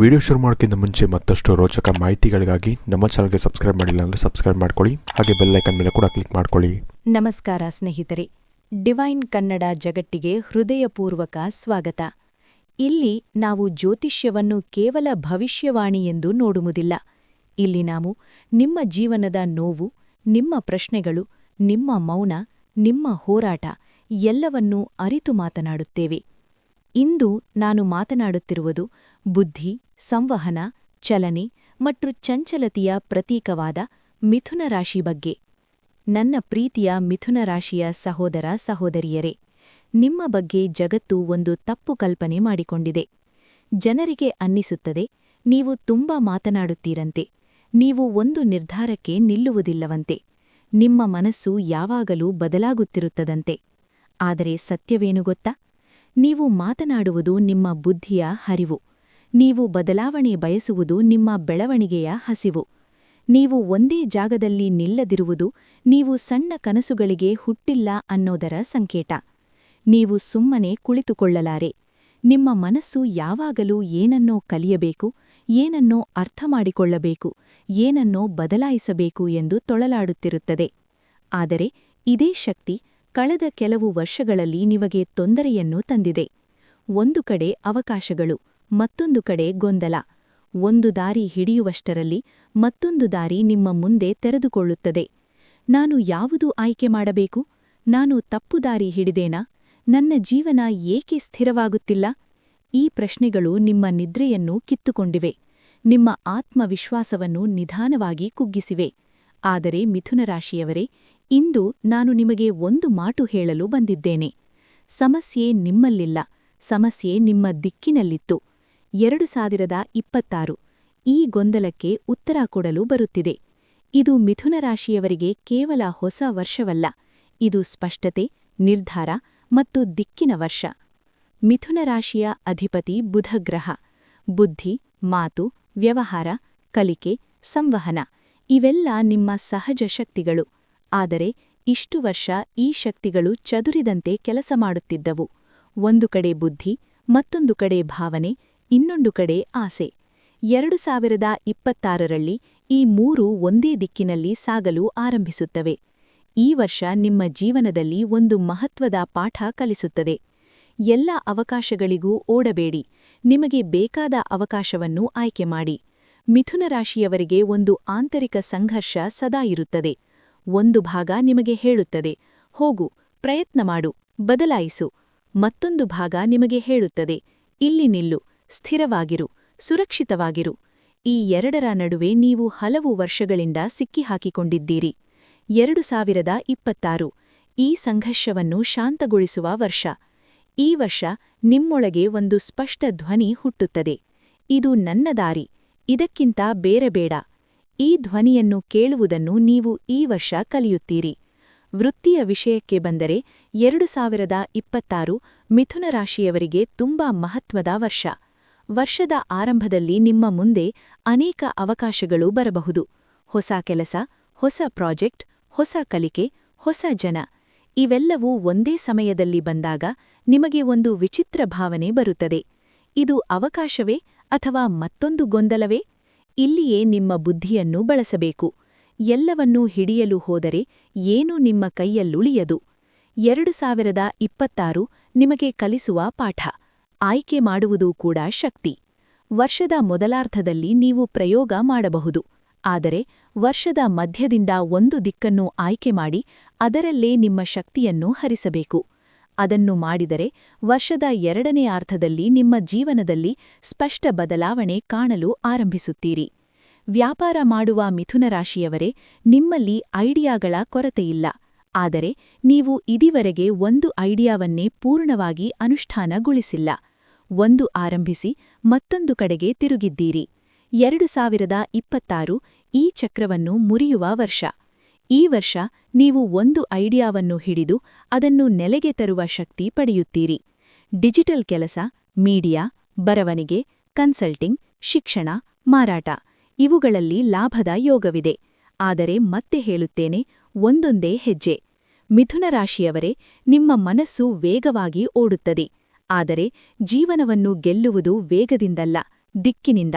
Video ಶುರು ಮಾಡೋಕ್ಕಿಂತ ಮುಂಚೆ ಮತ್ತಷ್ಟು ರೋಚಕ ಮಾಹಿತಿಗಳಿಗಾಗಿ ನಮ್ಮ ಚಾನಲ್ಗೆ ಸಬ್ಸ್ಕ್ರೈಬ್ ಮಾಡಿಲ್ಲ ಅಂದರೆ ಸಬ್ಸ್ಕ್ರೈಬ್ ಮಾಡ್ಕೊಳ್ಳಿ. ಹಾಗೆ ಬೆಲ್ ಐಕನ್ ಮೇಲೆ ಕೂಡ ಕ್ಲಿಕ್ ಮಾಡ್ಕೊಳ್ಳಿ. ನಮಸ್ಕಾರ ಸ್ನೇಹಿತರೆ. ಡಿವೈನ್ ಕನ್ನಡ ಜಗತ್ತಿಗೆ ಹೃದಯಪೂರ್ವಕ ಸ್ವಾಗತ. ಇಲ್ಲಿ ನಾವು ಜ್ಯೋತಿಷ್ಯವನ್ನು ಕೇವಲ ಭವಿಷ್ಯವಾಣಿ ಎಂದು ನೋಡುವುದಿಲ್ಲ. ಇಲ್ಲಿ ನಾವು ನಿಮ್ಮ ಜೀವನದ ನೋವು, ನಿಮ್ಮ ಪ್ರಶ್ನೆಗಳು, ನಿಮ್ಮ ಮೌನ, ನಿಮ್ಮ ಹೋರಾಟ ಎಲ್ಲವನ್ನೂ ಅರಿತು ಮಾತನಾಡುತ್ತೇವೆ. ಇಂದು ನಾನು ಮಾತನಾಡುತ್ತಿರುವುದು ಬುದ್ಧಿ, ಸಂವಹನ, ಚಲನೆ ಮತ್ತು ಚಂಚಲತೆಯ ಪ್ರತೀಕವಾದ ಮಿಥುನ ರಾಶಿ ಬಗ್ಗೆ. ನನ್ನ ಪ್ರೀತಿಯ ಮಿಥುನ ರಾಶಿಯ ಸಹೋದರ ಸಹೋದರಿಯರೇ, ನಿಮ್ಮ ಬಗ್ಗೆ ಜಗತ್ತು ಒಂದು ತಪ್ಪು ಕಲ್ಪನೆ ಮಾಡಿಕೊಂಡಿದೆ. ಜನರಿಗೆ ಅನ್ನಿಸುತ್ತದೆ, ನೀವು ತುಂಬಾ ಮಾತನಾಡುತ್ತೀರಂತೆ, ನೀವು ಒಂದು ನಿರ್ಧಾರಕ್ಕೆ ನಿಲ್ಲುವುದಿಲ್ಲವಂತೆ, ನಿಮ್ಮ ಮನಸ್ಸು ಯಾವಾಗಲೂ ಬದಲಾಗುತ್ತಿರುತ್ತದಂತೆ. ಆದರೆ ಸತ್ಯವೇನು ಗೊತ್ತಾ? ನೀವು ಮಾತನಾಡುವುದು ನಿಮ್ಮ ಬುದ್ಧಿಯ ಹರಿವು. ನೀವು ಬದಲಾವಣೆ ಬಯಸುವುದು ನಿಮ್ಮ ಬೆಳವಣಿಗೆಯ ಹಸಿವು. ನೀವು ಒಂದೇ ಜಾಗದಲ್ಲಿ ನಿಲ್ಲದಿರುವುದು ನೀವು ಸಣ್ಣ ಕನಸುಗಳಿಗೆ ಹುಟ್ಟಿಲ್ಲ ಅನ್ನೋದರ ಸಂಕೇತ. ನೀವು ಸುಮ್ಮನೆ ಕುಳಿತುಕೊಳ್ಳಲಾರೆ. ನಿಮ್ಮ ಮನಸ್ಸು ಯಾವಾಗಲೂ ಏನನ್ನೋ ಕಲಿಯಬೇಕು, ಏನನ್ನೋ ಅರ್ಥ ಮಾಡಿಕೊಳ್ಳಬೇಕು ಏನನ್ನೋ ಬದಲಾಯಿಸಬೇಕು ಎಂದು ತೊಳಲಾಡುತ್ತಿರುತ್ತದೆ. ಆದರೆ ಇದೇ ಶಕ್ತಿ ಕಳೆದ ಕೆಲವು ವರ್ಷಗಳಲ್ಲಿ ನಿಮಗೆ ತೊಂದರೆಯನ್ನು ತಂದಿದೆ. ಒಂದು ಕಡೆ ಅವಕಾಶಗಳು, ಮತ್ತೊಂದು ಕಡೆ ಗೊಂದಲ. ಒಂದು ದಾರಿ ಹಿಡಿಯುವಷ್ಟರಲ್ಲಿ ಮತ್ತೊಂದು ದಾರಿ ನಿಮ್ಮ ಮುಂದೆ ತೆರೆದುಕೊಳ್ಳುತ್ತದೆ. ನಾನು ಯಾವುದು ಆಯ್ಕೆ ಮಾಡಬೇಕು? ನಾನು ತಪ್ಪು ದಾರಿ ಹಿಡಿದೇನಾ? ನನ್ನ ಜೀವನ ಏಕೆ ಸ್ಥಿರವಾಗುತ್ತಿಲ್ಲ? ಈ ಪ್ರಶ್ನೆಗಳು ನಿಮ್ಮ ನಿದ್ರೆಯನ್ನು ಕಿತ್ತುಕೊಂಡಿವೆ. ನಿಮ್ಮ ಆತ್ಮವಿಶ್ವಾಸವನ್ನು ನಿಧಾನವಾಗಿ ಕುಗ್ಗಿಸಿವೆ. ಆದರೆ ಮಿಥುನರಾಶಿಯವರೇ ಇಂದು ನಾನು ನಿಮಗೆ ಒಂದು ಮಾತು ಹೇಳಲು ಬಂದಿದ್ದೇನೆ. ಸಮಸ್ಯೆ ನಿಮ್ಮಲ್ಲಿಲ್ಲ, ಸಮಸ್ಯೆ ನಿಮ್ಮ ದಿಕ್ಕಿನಲ್ಲಿತ್ತು. ಎರಡು ಸಾವಿರದ ಇಪ್ಪತ್ತಾರು, ಈ ಗೊಂದಲಕ್ಕೆ ಉತ್ತರ ಕೊಡಲು ಬರುತ್ತಿದೆ. ಇದು ಮಿಥುನರಾಶಿಯವರಿಗೆ ಕೇವಲ ಹೊಸ ವರ್ಷವಲ್ಲ, ಇದು ಸ್ಪಷ್ಟತೆ, ನಿರ್ಧಾರ ಮತ್ತು ದಿಕ್ಕಿನ ವರ್ಷ. ಮಿಥುನರಾಶಿಯ ಅಧಿಪತಿ ಬುಧಗ್ರಹ, ಬುದ್ಧಿ, ಮಾತು, ವ್ಯವಹಾರ, ಕಲಿಕೆ, ಸಂವಹನ, ಇವೆಲ್ಲ ನಿಮ್ಮ ಸಹಜ ಶಕ್ತಿಗಳು. ಆದರೆ ಇಷ್ಟು ವರ್ಷ ಈ ಶಕ್ತಿಗಳು ಚದುರಿದಂತೆ ಕೆಲಸ ಮಾಡುತ್ತಿದ್ದವು. ಒಂದು ಕಡೆ ಬುದ್ಧಿ, ಮತ್ತೊಂದು ಕಡೆ ಭಾವನೆ, ಇನ್ನೊಂದು ಕಡೆ ಆಸೆ. ಎರಡು ಸಾವಿರದ ಇಪ್ಪತ್ತಾರರಲ್ಲಿ ಈ ಮೂರು ಒಂದೇ ದಿಕ್ಕಿನಲ್ಲಿ ಸಾಗಲು ಆರಂಭಿಸುತ್ತವೆ. ಈ ವರ್ಷ ನಿಮ್ಮ ಜೀವನದಲ್ಲಿ ಒಂದು ಮಹತ್ವದ ಪಾಠ ಕಲಿಸುತ್ತದೆ. ಎಲ್ಲ ಅವಕಾಶಗಳಿಗೂ ಓಡಬೇಡಿ. ನಿಮಗೆ ಬೇಕಾದ ಅವಕಾಶವನ್ನು ಆಯ್ಕೆ ಮಾಡಿ. ಮಿಥುನರಾಶಿಯವರಿಗೆ ಒಂದು ಆಂತರಿಕ ಸಂಘರ್ಷ ಸದಾ ಇರುತ್ತದೆ. ಒಂದು ಭಾಗ ನಿಮಗೆ ಹೇಳುತ್ತದೆ. ಹೋಗು, ಪ್ರಯತ್ನ ಮಾಡು, ಬದಲಾಯಿಸು. ಮತ್ತೊಂದು ಭಾಗ ನಿಮಗೆ ಹೇಳುತ್ತದೆ. ಇಲ್ಲಿ ನಿಲ್ಲು, ಸ್ಥಿರವಾಗಿರು, ಸುರಕ್ಷಿತವಾಗಿರು. ಈ ಎರಡರ ನಡುವೆ ನೀವು ಹಲವು ವರ್ಷಗಳಿಂದ ಸಿಕ್ಕಿಹಾಕಿಕೊಂಡಿದ್ದೀರಿ. ಎರಡು ಸಾವಿರದ ಇಪ್ಪತ್ತಾರು, ಈ ಸಂಘರ್ಷವನ್ನು ಶಾಂತಗೊಳಿಸುವ ವರ್ಷ. ಈ ವರ್ಷ ನಿಮ್ಮೊಳಗೆ ಒಂದು ಸ್ಪಷ್ಟ ಧ್ವನಿ ಹುಟ್ಟುತ್ತದೆ. ಇದು ನನ್ನ ದಾರಿ, ಇದಕ್ಕಿಂತ ಬೇರೆ ಬೇಡ. ಈ ಧ್ವನಿಯನ್ನು ಕೇಳುವುದನ್ನು ನೀವು ಈ ವರ್ಷ ಕಲಿಯುತ್ತೀರಿ. ವೃತ್ತಿಯ ವಿಷಯಕ್ಕೆ ಬಂದರೆ ಎರಡು ಸಾವಿರದ ಇಪ್ಪತ್ತಾರು ಮಿಥುನ ರಾಶಿಯವರಿಗೆ ತುಂಬಾ ಮಹತ್ವದ ವರ್ಷ. ವರ್ಷದ ಆರಂಭದಲ್ಲಿ ನಿಮ್ಮ ಮುಂದೆ ಅನೇಕ ಅವಕಾಶಗಳು ಬರಬಹುದು. ಹೊಸ ಕೆಲಸ, ಹೊಸ ಪ್ರಾಜೆಕ್ಟ್, ಹೊಸ ಕಲಿಕೆ, ಹೊಸ ಜನ. ಇವೆಲ್ಲವೂ ಒಂದೇ ಸಮಯದಲ್ಲಿ ಬಂದಾಗ ನಿಮಗೆ ಒಂದು ವಿಚಿತ್ರ ಭಾವನೆ ಬರುತ್ತದೆ. ಇದು ಅವಕಾಶವೇ ಅಥವಾ ಮತ್ತೊಂದು ಗೊಂದಲವೇ? ಇಲ್ಲಿಯೇ ನಿಮ್ಮ ಬುದ್ಧಿಯನ್ನು ಬಳಸಬೇಕು. ಎಲ್ಲವನ್ನೂ ಹಿಡಿಯಲು ಹೋದರೆ ಏನು ನಿಮ್ಮ ಕೈಯಲ್ಲುಳಿಯದು. ಎರಡು ಸಾವಿರದ ಇಪ್ಪತ್ತಾರು ನಿಮಗೆ ಕಲಿಸುವ ಪಾಠ. ಆಯ್ಕೆ ಮಾಡುವುದು ಕೂಡ ಶಕ್ತಿ. ವರ್ಷದ ಮೊದಲಾರ್ಧದಲ್ಲಿ ನೀವು ಪ್ರಯೋಗ ಮಾಡಬಹುದು. ಆದರೆ ವರ್ಷದ ಮಧ್ಯದಿಂದ ಒಂದು ದಿಕ್ಕನ್ನು ಆಯ್ಕೆ ಮಾಡಿ ಅದರಲ್ಲೇ ನಿಮ್ಮ ಶಕ್ತಿಯನ್ನು ಹರಿಸಬೇಕು. ಅದನ್ನು ಮಾಡಿದರೆ ವರ್ಷದ ಎರಡನೇ ಅರ್ಥದಲ್ಲಿ ನಿಮ್ಮ ಜೀವನದಲ್ಲಿ ಸ್ಪಷ್ಟ ಬದಲಾವಣೆ ಕಾಣಲು ಆರಂಭಿಸುತ್ತೀರಿ. ವ್ಯಾಪಾರ ಮಾಡುವ ಮಿಥುನರಾಶಿಯವರೇ ನಿಮ್ಮಲ್ಲಿ ಐಡಿಯಾಗಳ ಕೊರತೆಯಿಲ್ಲ. ಆದರೆ ನೀವು ಇದಿವರೆಗೆ ಒಂದು ಐಡಿಯಾವನ್ನೇ ಪೂರ್ಣವಾಗಿ ಅನುಷ್ಠಾನಗೊಳಿಸಿಲ್ಲ. ಒಂದು ಆರಂಭಿಸಿ ಮತ್ತೊಂದು ಕಡೆಗೆ ತಿರುಗಿದ್ದೀರಿ. ಎರಡು ಸಾವಿರದ ಇಪ್ಪತ್ತಾರು ಈ ಚಕ್ರವನ್ನು ಮುರಿಯುವ ವರ್ಷ. ಈ ವರ್ಷ ನೀವು ಒಂದು ಐಡಿಯಾವನ್ನು ಹಿಡಿದು ಅದನ್ನು ನೆಲೆಗೆ ತರುವ ಶಕ್ತಿ ಪಡೆಯುತ್ತೀರಿ. ಡಿಜಿಟಲ್ ಕೆಲಸ, ಮೀಡಿಯಾ, ಬರವಣಿಗೆ, ಕನ್ಸಲ್ಟಿಂಗ್, ಶಿಕ್ಷಣ, ಮಾರಾಟ, ಇವುಗಳಲ್ಲಿ ಲಾಭದ ಯೋಗವಿದೆ. ಆದರೆ ಮತ್ತೆ ಹೇಳುತ್ತೇನೆ, ಒಂದೊಂದೇ ಹೆಜ್ಜೆ. ಮಿಥುನರಾಶಿಯವರೇ ನಿಮ್ಮ ಮನಸ್ಸು ವೇಗವಾಗಿ ಓಡುತ್ತದೆ. ಆದರೆ ಜೀವನವನ್ನು ಗೆಲ್ಲುವುದು ವೇಗದಿಂದಲ್ಲ, ದಿಕ್ಕಿನಿಂದ.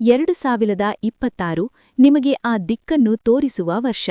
ಎರಡು ಸಾವಿರದ ಇಪ್ಪತ್ತಾರು ನಿಮಗೆ ಆ ದಿಕ್ಕನ್ನು ತೋರಿಸುವ ವರ್ಷ.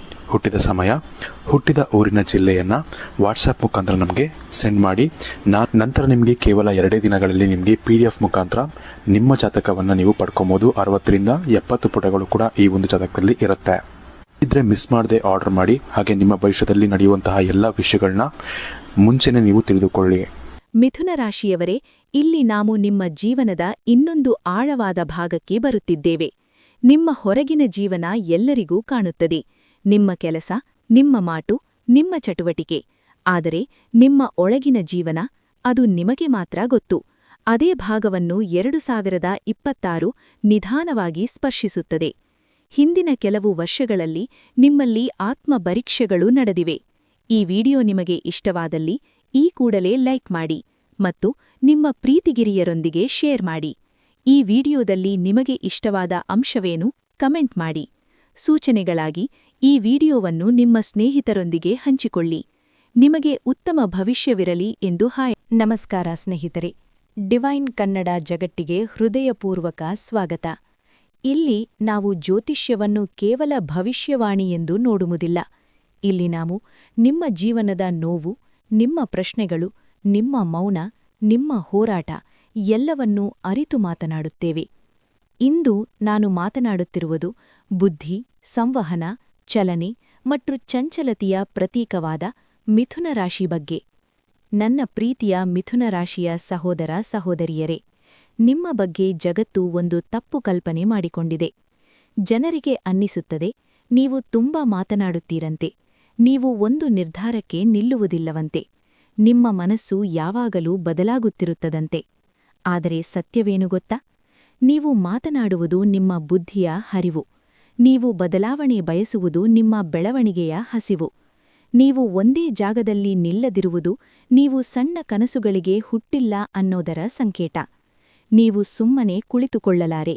ಹುಟ್ಟಿದ ಸಮಯ, ಹುಟ್ಟಿದ ಊರಿನ ಜಿಲ್ಲೆಯನ್ನು ವಾಟ್ಸಪ್ ಮುಖಾಂತರ ನಮಗೆ ಸೆಂಡ್ ಮಾಡಿ. ನಾ, ನಂತರ ನಿಮಗೆ ಕೇವಲ ಎರಡೇ ದಿನಗಳಲ್ಲಿ ನಿಮಗೆ ಪಿ ಡಿ ಎಫ್ ಮುಖಾಂತರ ನಿಮ್ಮ ಜಾತಕವನ್ನು ನೀವು ಪಡ್ಕೊಬೋದು. ಅರವತ್ತರಿಂದ ಎಪ್ಪತ್ತು ಪುಟಗಳು ಕೂಡ ಈ ಒಂದು ಜಾತಕದಲ್ಲಿ ಇರುತ್ತೆ. ಇದ್ರೆ ಮಿಸ್ ಮಾಡದೆ ಆರ್ಡರ್ ಮಾಡಿ, ಹಾಗೆ ನಿಮ್ಮ ಭವಿಷ್ಯದಲ್ಲಿ ನಡೆಯುವಂತಹ ಎಲ್ಲ ವಿಷಯಗಳನ್ನ ಮುಂಚೆನೇ ನೀವು ತಿಳಿದುಕೊಳ್ಳಿ. ಮಿಥುನ ರಾಶಿಯವರೇ, ಇಲ್ಲಿ ನಾವು ನಿಮ್ಮ ಜೀವನದ ಇನ್ನೊಂದು ಆಳವಾದ ಭಾಗಕ್ಕೆ ಬರುತ್ತಿದ್ದೇವೆ. ನಿಮ್ಮ ಹೊರಗಿನ ಜೀವನ ಎಲ್ಲರಿಗೂ ಕಾಣುತ್ತದೆ. ನಿಮ್ಮ ಕೆಲಸ, ನಿಮ್ಮ ಮಾಟು, ನಿಮ್ಮ ಚಟುವಟಿಕೆ. ಆದರೆ ನಿಮ್ಮ ಒಳಗಿನ ಜೀವನ, ಅದು ನಿಮಗೆ ಮಾತ್ರ ಗೊತ್ತು. ಅದೇ ಭಾಗವನ್ನು ಎರಡು ಸಾವಿರದ ಇಪ್ಪತ್ತಾರು ನಿಧಾನವಾಗಿ ಸ್ಪರ್ಶಿಸುತ್ತದೆ. ಹಿಂದಿನ ಕೆಲವು ವರ್ಷಗಳಲ್ಲಿ ನಿಮ್ಮಲ್ಲಿ ಆತ್ಮಪರೀಕ್ಷೆಗಳು ನಡೆದಿವೆ. ಈ ವಿಡಿಯೋ ನಿಮಗೆ ಇಷ್ಟವಾದಲ್ಲಿ ಈ ಕೂಡಲೇ ಲೈಕ್ ಮಾಡಿ ಮತ್ತು ನಿಮ್ಮ ಪ್ರೀತಿಗಿರಿಯರೊಂದಿಗೆ ಶೇರ್ ಮಾಡಿ. ಈ ವಿಡಿಯೋದಲ್ಲಿ ನಿಮಗೆ ಇಷ್ಟವಾದ ಅಂಶವೇನು? ಕಮೆಂಟ್ ಮಾಡಿ. ಸೂಚನೆಗಳಾಗಿ ಈ ವಿಡಿಯೋವನ್ನು ನಿಮ್ಮ ಸ್ನೇಹಿತರೊಂದಿಗೆ ಹಂಚಿಕೊಳ್ಳಿ. ನಿಮಗೆ ಉತ್ತಮ ಭವಿಷ್ಯವಿರಲಿ ಎಂದು ಹಾಯ್ ನಮಸ್ಕಾರ ಸ್ನೇಹಿತರೆ. ಡಿವೈನ್ ಕನ್ನಡ ಜಗಟ್ಟಿಗೆ ಹೃದಯಪೂರ್ವಕ ಸ್ವಾಗತ. ಇಲ್ಲಿ ನಾವು ಜ್ಯೋತಿಷ್ಯವನ್ನು ಕೇವಲ ಭವಿಷ್ಯವಾಣಿ ಎಂದು ನೋಡುವುದಿಲ್ಲ. ಇಲ್ಲಿ ನಾವು ನಿಮ್ಮ ಜೀವನದ ನೋವು, ನಿಮ್ಮ ಪ್ರಶ್ನೆಗಳು, ನಿಮ್ಮ ಮೌನ, ನಿಮ್ಮ ಹೋರಾಟ ಎಲ್ಲವನ್ನೂ ಅರಿತು ಮಾತನಾಡುತ್ತೇವೆ. ಇಂದು ನಾನು ಮಾತನಾಡುತ್ತಿರುವುದು ಬುದ್ಧಿ, ಸಂವಹನ ಚಲನೆ ಮತ್ತು ಚಂಚಲತೆಯ ಪ್ರತೀಕವಾದ ಮಿಥುನ ರಾಶಿ ಬಗ್ಗೆ. ನನ್ನ ಪ್ರೀತಿಯ ಮಿಥುನ ರಾಶಿಯ ಸಹೋದರ ಸಹೋದರಿಯರೇ, ನಿಮ್ಮ ಬಗ್ಗೆ ಜಗತ್ತು ಒಂದು ತಪ್ಪು ಕಲ್ಪನೆ ಮಾಡಿಕೊಂಡಿದೆ. ಜನರಿಗೆ ಅನ್ನಿಸುತ್ತದೆ, ನೀವು ತುಂಬಾ ಮಾತನಾಡುತ್ತೀರಂತೆ, ನೀವು ಒಂದು ನಿರ್ಧಾರಕ್ಕೆ ನಿಲ್ಲುವುದಿಲ್ಲವಂತೆ, ನಿಮ್ಮ ಮನಸ್ಸು ಯಾವಾಗಲೂ ಬದಲಾಗುತ್ತಿರುತ್ತದಂತೆ. ಆದರೆ ಸತ್ಯವೇನು ಗೊತ್ತಾ? ನೀವು ಮಾತನಾಡುವುದು ನಿಮ್ಮ ಬುದ್ಧಿಯ ಹರಿವು. ನೀವು ಬದಲಾವಣೆ ಬಯಸುವುದು ನಿಮ್ಮ ಬೆಳವಣಿಗೆಯ ಹಸಿವು. ನೀವು ಒಂದೇ ಜಾಗದಲ್ಲಿ ನಿಲ್ಲದಿರುವುದು ನೀವು ಸಣ್ಣ ಕನಸುಗಳಿಗೆ ಹುಟ್ಟಿಲ್ಲ ಅನ್ನೋದರ ಸಂಕೇತ. ನೀವು ಸುಮ್ಮನೆ ಕುಳಿತುಕೊಳ್ಳಲಾರೆ.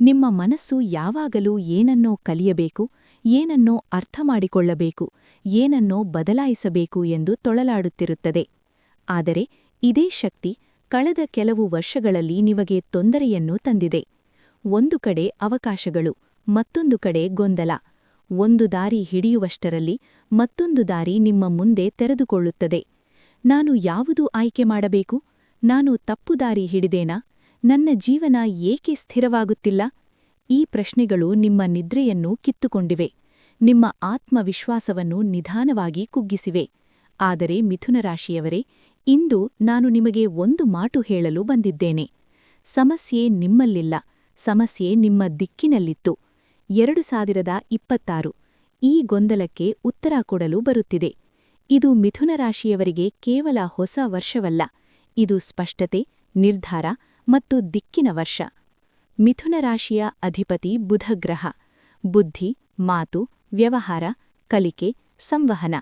ನಿಮ್ಮ ಮನಸ್ಸು ಯಾವಾಗಲೂ ಏನನ್ನೋ ಕಲಿಯಬೇಕು, ಏನನ್ನೋ ಅರ್ಥ ಮಾಡಿಕೊಳ್ಳಬೇಕು ಏನನ್ನೋ ಬದಲಾಯಿಸಬೇಕು ಎಂದು ತೊಳಲಾಡುತ್ತಿರುತ್ತದೆ. ಆದರೆ ಇದೇ ಶಕ್ತಿ ಕಳೆದ ಕೆಲವು ವರ್ಷಗಳಲ್ಲಿ ನಿಮಗೆ ತೊಂದರೆಯನ್ನು ತಂದಿದೆ. ಒಂದು ಕಡೆ ಅವಕಾಶಗಳು ಮತ್ತೊಂದು ಕಡೆ ಗೊಂದಲ. ಒಂದು ದಾರಿ ಹಿಡಿಯುವಷ್ಟರಲ್ಲಿ ಮತ್ತೊಂದು ದಾರಿ ನಿಮ್ಮ ಮುಂದೆ ತೆರೆದುಕೊಳ್ಳುತ್ತದೆ. ನಾನು ಯಾವುದು ಆಯ್ಕೆ ಮಾಡಬೇಕು? ನಾನು ತಪ್ಪು ದಾರಿ ಹಿಡಿದೇನಾ? ನನ್ನ ಜೀವನ ಏಕೆ ಸ್ಥಿರವಾಗುತ್ತಿಲ್ಲ? ಈ ಪ್ರಶ್ನೆಗಳು ನಿಮ್ಮ ನಿದ್ರೆಯನ್ನು ಕಿತ್ತುಕೊಂಡಿವೆ. ನಿಮ್ಮ ಆತ್ಮವಿಶ್ವಾಸವನ್ನು ನಿಧಾನವಾಗಿ ಕುಗ್ಗಿಸಿವೆ. ಆದರೆ ಮಿಥುನರಾಶಿಯವರೇ ಇಂದು ನಾನು ನಿಮಗೆ ಒಂದು ಮಾಟು ಹೇಳಲು ಬಂದಿದ್ದೇನೆ. ಸಮಸ್ಯೆ ನಿಮ್ಮಲ್ಲಿಲ್ಲ. ಸಮಸ್ಯೆ ನಿಮ್ಮ ದಿಕ್ಕಿನಲ್ಲಿತ್ತು. ಎರಡು ಸಾವಿರದ ಇಪ್ಪತ್ತಾರು. ಈ ಗೊಂದಲಕ್ಕೆ ಉತ್ತರ ಕೊಡಲು ಬರುತ್ತಿದೆ. ಇದು ಮಿಥುನ ರಾಶಿಯವರಿಗೆ ಕೇವಲ ಹೊಸ ವರ್ಷವಲ್ಲ. ಇದು ಸ್ಪಷ್ಟತೆ, ನಿರ್ಧಾರ ಮತ್ತು ದಿಕ್ಕಿನ ವರ್ಷ. ಮಿಥುನ ರಾಶಿಯ ಅಧಿಪತಿ ಬುಧಗ್ರಹ. ಬುದ್ಧಿ, ಮಾತು, ವ್ಯವಹಾರ, ಕಲಿಕೆ, ಸಂವಹನ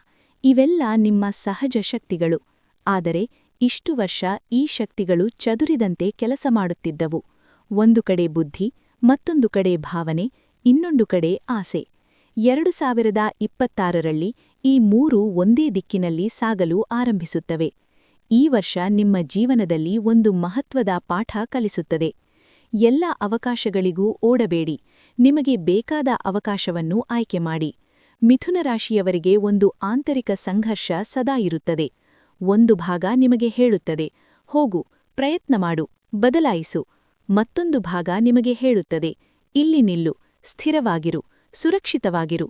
ಇವೆಲ್ಲ ನಿಮ್ಮ ಸಹಜ ಶಕ್ತಿಗಳು. ಆದರೆ ಇಷ್ಟು ವರ್ಷ ಈ ಶಕ್ತಿಗಳು ಚದುರಿದಂತೆ ಕೆಲಸ ಮಾಡುತ್ತಿದ್ದವು. ಒಂದು ಕಡೆ ಬುದ್ಧಿ, ಮತ್ತೊಂದು ಕಡೆ ಭಾವನೆ ಇನ್ನೊಂದು ಕಡೆ ಆಸೆ. ಎರಡು ಸಾವಿರದ ಇಪ್ಪತ್ತಾರರಲ್ಲಿ ಈ ಮೂರು ಒಂದೇ ದಿಕ್ಕಿನಲ್ಲಿ ಸಾಗಲು ಆರಂಭಿಸುತ್ತವೆ. ಈ ವರ್ಷ ನಿಮ್ಮ ಜೀವನದಲ್ಲಿ ಒಂದು ಮಹತ್ವದ ಪಾಠ ಕಲಿಸುತ್ತದೆ. ಎಲ್ಲ ಅವಕಾಶಗಳಿಗೂ ಓಡಬೇಡಿ. ನಿಮಗೆ ಬೇಕಾದ ಅವಕಾಶವನ್ನು ಆಯ್ಕೆ ಮಾಡಿ. ಮಿಥುನ ರಾಶಿಯವರಿಗೆ ಒಂದು ಆಂತರಿಕ ಸಂಘರ್ಷ ಸದಾ ಇರುತ್ತದೆ. ಒಂದು ಭಾಗ ನಿಮಗೆ ಹೇಳುತ್ತದೆ. ಹೋಗು, ಪ್ರಯತ್ನ ಮಾಡು, ಬದಲಾಯಿಸು. ಮತ್ತೊಂದು ಭಾಗ ನಿಮಗೆ ಹೇಳುತ್ತದೆ. ಇಲ್ಲಿ ನಿಲ್ಲು. ಸ್ಥಿರವಾಗಿರು, ಸುರಕ್ಷಿತವಾಗಿರು.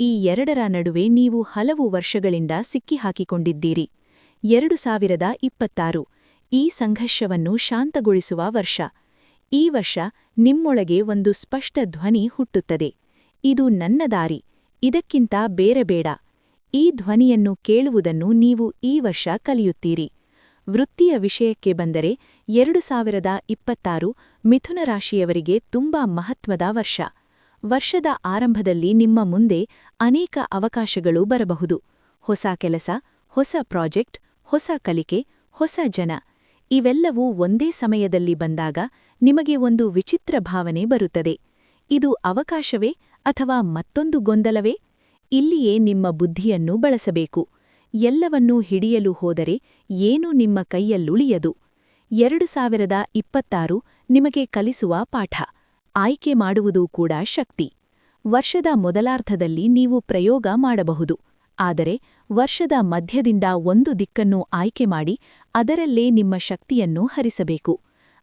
ಈ ಎರಡರ ನಡುವೆ ನೀವು ಹಲವು ವರ್ಷಗಳಿಂದ ಸಿಕ್ಕಿಹಾಕಿಕೊಂಡಿದ್ದೀರಿ. ಎರಡು ಸಾವಿರದ ಇಪ್ಪತ್ತಾರು, ಈ ಸಂಘರ್ಷವನ್ನು ಶಾಂತಗೊಳಿಸುವ ವರ್ಷ. ಈ ವರ್ಷ ನಿಮ್ಮೊಳಗೆ ಒಂದು ಸ್ಪಷ್ಟ ಧ್ವನಿ ಹುಟ್ಟುತ್ತದೆ. ಇದು ನನ್ನ ದಾರಿ, ಇದಕ್ಕಿಂತ ಬೇರೆ ಬೇಡ. ಈ ಧ್ವನಿಯನ್ನು ಕೇಳುವುದನ್ನು ನೀವು ಈ ವರ್ಷ ಕಲಿಯುತ್ತೀರಿ. ವೃತ್ತಿಯ ವಿಷಯಕ್ಕೆ ಬಂದರೆ ಎರಡು ಸಾವಿರದ ಇಪ್ಪತ್ತಾರು ಮಿಥುನ ರಾಶಿಯವರಿಗೆ ತುಂಬಾ ಮಹತ್ವದ ವರ್ಷ. ವರ್ಷದ ಆರಂಭದಲ್ಲಿ ನಿಮ್ಮ ಮುಂದೆ ಅನೇಕ ಅವಕಾಶಗಳು ಬರಬಹುದು. ಹೊಸ ಕೆಲಸ, ಹೊಸ ಪ್ರಾಜೆಕ್ಟ್, ಹೊಸ ಕಲಿಕೆ, ಹೊಸ ಜನ. ಇವೆಲ್ಲವೂ ಒಂದೇ ಸಮಯದಲ್ಲಿ ಬಂದಾಗ ನಿಮಗೆ ಒಂದು ವಿಚಿತ್ರ ಭಾವನೆ ಬರುತ್ತದೆ. ಇದು ಅವಕಾಶವೇ ಅಥವಾ ಮತ್ತೊಂದು ಗೊಂದಲವೇ? ಇಲ್ಲಿಯೇ ನಿಮ್ಮ ಬುದ್ಧಿಯನ್ನು ಬಳಸಬೇಕು. ಎಲ್ಲವನ್ನೂ ಹಿಡಿಯಲು ಹೋದರೆ ಏನೂ ನಿಮ್ಮ ಕೈಯಲ್ಲುಳಿಯದು? ಎರಡು ಸಾವಿರದ ಇಪ್ಪತ್ತಾರು ನಿಮಗೆ ಕಲಿಸುವ ಪಾಠ. ಆಯ್ಕೆ ಮಾಡುವುದೂ ಕೂಡ ಶಕ್ತಿ. ವರ್ಷದ ಮೊದಲಾರ್ಧದಲ್ಲಿ ನೀವು ಪ್ರಯೋಗ ಮಾಡಬಹುದು. ಆದರೆ, ವರ್ಷದ ಮಧ್ಯದಿಂದ ಒಂದು ದಿಕ್ಕನ್ನು ಆಯ್ಕೆ ಮಾಡಿ, ಅದರಲ್ಲೇ ನಿಮ್ಮ ಶಕ್ತಿಯನ್ನು ಹರಿಸಬೇಕು.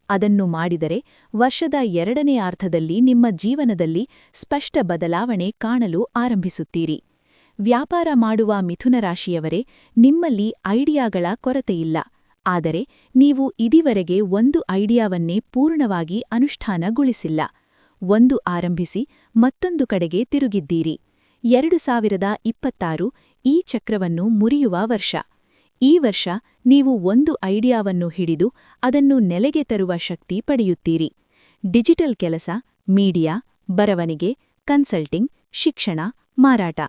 ಅದನ್ನು ಮಾಡಿದರೆ, ವರ್ಷದ ಎರಡನೇ ಅರ್ಥದಲ್ಲಿ ನಿಮ್ಮ ಜೀವನದಲ್ಲಿ ಸ್ಪಷ್ಟ ಬದಲಾವಣೆ ಕಾಣಲು ಆರಂಭಿಸುತ್ತೀರಿ. ವ್ಯಾಪಾರ ಮಾಡುವ ಮಿಥುನ ರಾಶಿಯವರೇ ನಿಮ್ಮಲ್ಲಿ ಐಡಿಯಾಗಳ ಕೊರತೆಯಿಲ್ಲ. ಆದರೆ ನೀವು ಇದಿವರೆಗೆ ಒಂದು ಐಡಿಯಾವನ್ನೇ ಪೂರ್ಣವಾಗಿ ಅನುಷ್ಠಾನಗೊಳಿಸಿಲ್ಲ. ಒಂದು ಆರಂಭಿಸಿ ಮತ್ತೊಂದು ಕಡೆಗೆ ತಿರುಗಿದ್ದೀರಿ. ಎರಡು ಸಾವಿರದ ಇಪ್ಪತ್ತಾರು ಈ ಚಕ್ರವನ್ನು ಮುರಿಯುವ ವರ್ಷ. ಈ ವರ್ಷ ನೀವು ಒಂದು ಐಡಿಯಾವನ್ನು ಹಿಡಿದು ಅದನ್ನು ನೆಲೆಗೆ ತರುವ ಶಕ್ತಿ ಪಡೆಯುತ್ತೀರಿ. ಡಿಜಿಟಲ್ ಕೆಲಸ, ಮೀಡಿಯಾ, ಬರವಣಿಗೆ, ಕನ್ಸಲ್ಟಿಂಗ್, ಶಿಕ್ಷಣ, ಮಾರಾಟ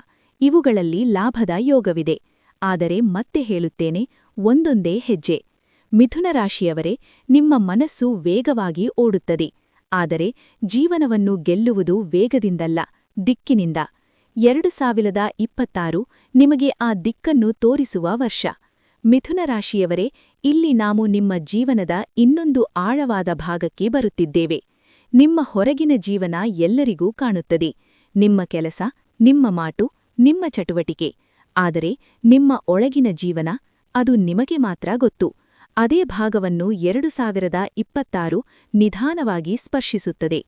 ಇವುಗಳಲ್ಲಿ ಲಾಭದ ಯೋಗವಿದೆ. ಆದರೆ ಮತ್ತೆ ಹೇಳುತ್ತೇನೆ, ಒಂದೊಂದೇ ಹೆಜ್ಜೆ. ಮಿಥುನ ರಾಶಿಯವರೇ ನಿಮ್ಮ ಮನಸ್ಸು ವೇಗವಾಗಿ ಓಡುತ್ತದೆ. ಆದರೆ ಜೀವನವನ್ನು ಗೆಲ್ಲುವುದು ವೇಗದಿಂದಲ್ಲ, ದಿಕ್ಕಿನಿಂದ. ಎರಡು ಸಾವಿರದ ಇಪ್ಪತ್ತಾರು ನಿಮಗೆ ಆ ದಿಕ್ಕನ್ನು ತೋರಿಸುವ ವರ್ಷ. ಮಿಥುನ ರಾಶಿಯವರೇ ಇಲ್ಲಿ ನಾವು ನಿಮ್ಮ ಜೀವನದ ಇನ್ನೊಂದು ಆಳವಾದ ಭಾಗಕ್ಕೆ ಬರುತ್ತಿದ್ದೇವೆ. ನಿಮ್ಮ ಹೊರಗಿನ ಜೀವನ ಎಲ್ಲರಿಗೂ ಕಾಣುತ್ತದೆ. ನಿಮ್ಮ ಕೆಲಸ, ನಿಮ್ಮ ಮಾಟು ನಿಮ್ಮ ಚಟುವಟಿಕೆ. ಆದರೆ ನಿಮ್ಮ ಒಳಗಿನ ಜೀವನ, ಅದು ನಿಮಗೆ ಮಾತ್ರ ಗೊತ್ತು. ಅದೇ ಭಾಗವನ್ನು ಎರಡು ಸಾವಿರದ ಇಪ್ಪತ್ತಾರು ನಿಧಾನವಾಗಿ ಸ್ಪರ್ಶಿಸುತ್ತದೆ.